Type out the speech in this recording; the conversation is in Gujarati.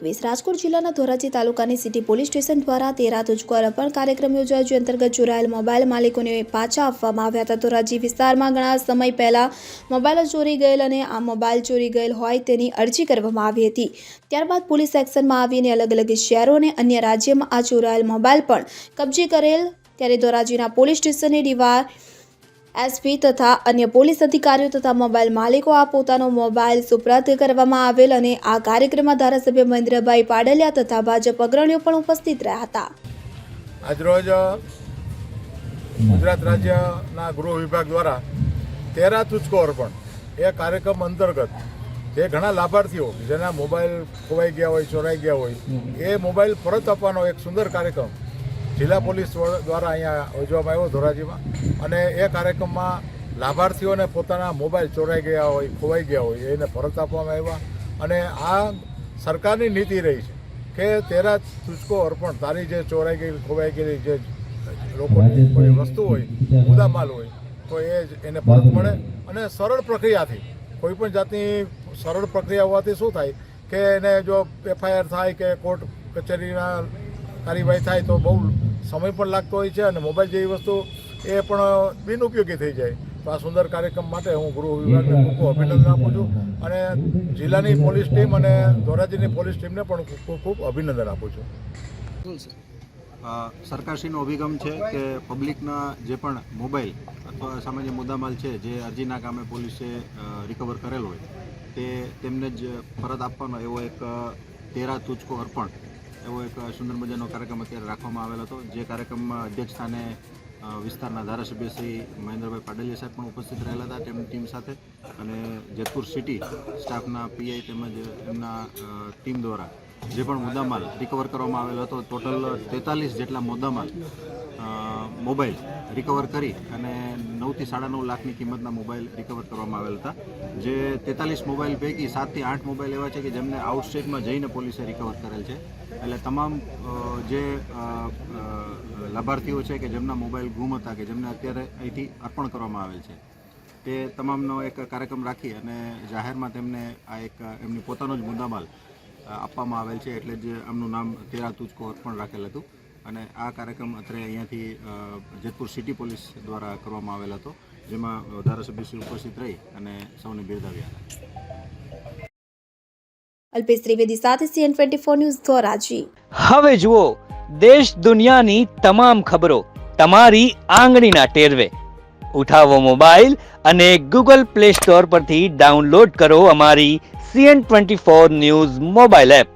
ક્વિઝ રાજકોટ જિલ્લાના ધોરાજી તાલુકાની સિટી પોલીસ સ્ટેશન દ્વારા તેરા તુજકો અર્પણ કાર્યક્રમ યોજાયો, જે અંતર્ગત ચોરાયેલ મોબાઈલ માલિકોને પાછા આપવામાં આવ્યા હતા. ધોરાજી વિસ્તારમાં ઘણા સમય પહેલા મોબાઈલો ચોરી ગયેલ અને આ મોબાઈલ ચોરી ગયેલ હોય તેની અરજી કરવામાં આવી હતી. ત્યારબાદ પોલીસ એક્શનમાં આવીને અલગ અલગ શહેરો અને અન્ય રાજ્યમાં આ ચોરાયેલ મોબાઈલ પણ કબજે કરેલ. ત્યારે ધોરાજીના પોલીસ સ્ટેશનની ડીવાર એસપી તથા અન્ય પોલીસ અધિકારીઓ તથા મોબાઈલ માલિકો આ પોતાનો મોબાઈલ સુપ્રત કરવામાં આવેલ અને આ કાર્યક્રમમાં ધારાસભ્ય મહેન્દ્રભાઈ પાડલિયા તથા ભાજપ અગ્રણીઓ પણ ઉપસ્થિત રહ્યા હતા. આજરોજ ગુજરાત રાજ્યના ગૃહ વિભાગ દ્વારા તેરા તુચકો અર્પણ એ કાર્યક્રમ અંતર્ગત જે ઘણા લાભાર્થીઓ જેના મોબાઈલ ખોવાઈ ગયા હોય, ચોરાઈ ગયા હોય, એ મોબાઈલ પરત આપવાનો એક સુંદર કાર્યક્રમ જિલ્લા પોલીસ દ્વારા અહીંયા યોજવામાં આવ્યો ધોરાજીમાં. અને એ કાર્યક્રમમાં લાભાર્થીઓને પોતાના મોબાઈલ ચોરાઈ ગયા હોય, ખોવાઈ ગયા હોય, એને પરત આપવામાં આવ્યા. અને આ સરકારની નીતિ રહી છે કે તેરા તુચકો અર્પણ, તારી જે ચોરાઈ ગયેલી, ખોવાઈ ગયેલી જે લોકોની કોઈ વસ્તુ હોય મુદ્દા માલ હોય, તો એ જ એને પરત મળે. અને સરળ પ્રક્રિયાથી, કોઈ પણ જાતની સરળ પ્રક્રિયા હોવાથી શું થાય કે એને જો એફઆઈઆર થાય કે કોર્ટ કચેરીના કાર્યવાહી થાય તો બહુ સમય પણ લાગતો હોય છે અને મોબાઈલ જેવી વસ્તુ એ પણ બિનઉપયોગી થઈ જાય. તો આ સુંદર કાર્યક્રમ માટે હું ગૃહ વિભાગને ખૂબ ખૂબ અભિનંદન આપું છું અને જિલ્લાની પોલીસ ટીમ અને ધોરાજીની પોલીસ ટીમને પણ ખૂબ ખૂબ અભિનંદન આપું છું. સરકારશ્રીનો અભિગમ છે કે પબ્લિકના જે પણ મોબાઈલ અથવા સામાન્ય મુદ્દામાલ છે, જે અરજીના કામે પોલીસે રિકવર કરેલ હોય, તે તેમને જ પરત આપવાનો એવો એક તેરા તુચકો અર્પણ એવો એક સુંદર મજાનો કાર્યક્રમ અત્યારે રાખવામાં આવેલો હતો, જે કાર્યક્રમમાં અધ્યક્ષ સ્થાને વિસ્તારના ધારાસભ્ય શ્રી મહેન્દ્રભાઈ પાડેલિયા સાહેબ પણ ઉપસ્થિત રહેલા હતા, તેમની ટીમ સાથે. અને જેતપુર સિટી સ્ટાફના પીઆઈ તેમજ એમના ટીમ દ્વારા જે પણ મુદ્દામાલ રિકવર કરવામાં આવેલો હતો ટોટલ તેતાલીસ જેટલા મુદ્દામાલ મોબાઈલ રિકવર કરી અને નવથી સાડા નવ લાખની કિંમતના મોબાઈલ રિકવર કરવામાં આવેલ હતા. જે તેતાલીસ મોબાઈલ પૈકી સાતથી આઠ મોબાઈલ એવા છે કે જેમને આઉટસ્ટેટમાં જઈને પોલીસે રિકવર કરેલ છે. એટલે તમામ જે લાભાર્થીઓ છે કે જેમના મોબાઈલ ગુમ હતા કે જેમને અત્યારે અહીંથી અર્પણ કરવામાં આવેલ છે, તે તમામનો એક કાર્યક્રમ રાખી અને જાહેરમાં તેમને આ એક, એમની પોતાનો જ મુદ્દામાલ આપવામાં આવેલ છે એટલે જ આમનું નામ તેરા તુચકો અર્પણ રાખેલ હતું. અને આ કાર્યક્રમ અત્રે અહીંયાથી જેતપુર સિટી પોલીસ દ્વારા કરવામાં આવેલ હતો જેમાં ધારાસભ્યશ્રી ઉપસ્થિત રહી અને સૌને બિરદાવ્યા હતા. અલ્પેશ ત્રિવેદી સાથે CN twenty four news Dhoraji. હવે જુઓ દેશ દુનિયાની તમામ ખબરો તમારી આંગળીના ટેરવે. ઉઠાવો મોબાઈલ અને ગૂગલ પ્લે સ્ટોર પરથી ડાઉનલોડ કરો અમારી CN twenty four news mobile app.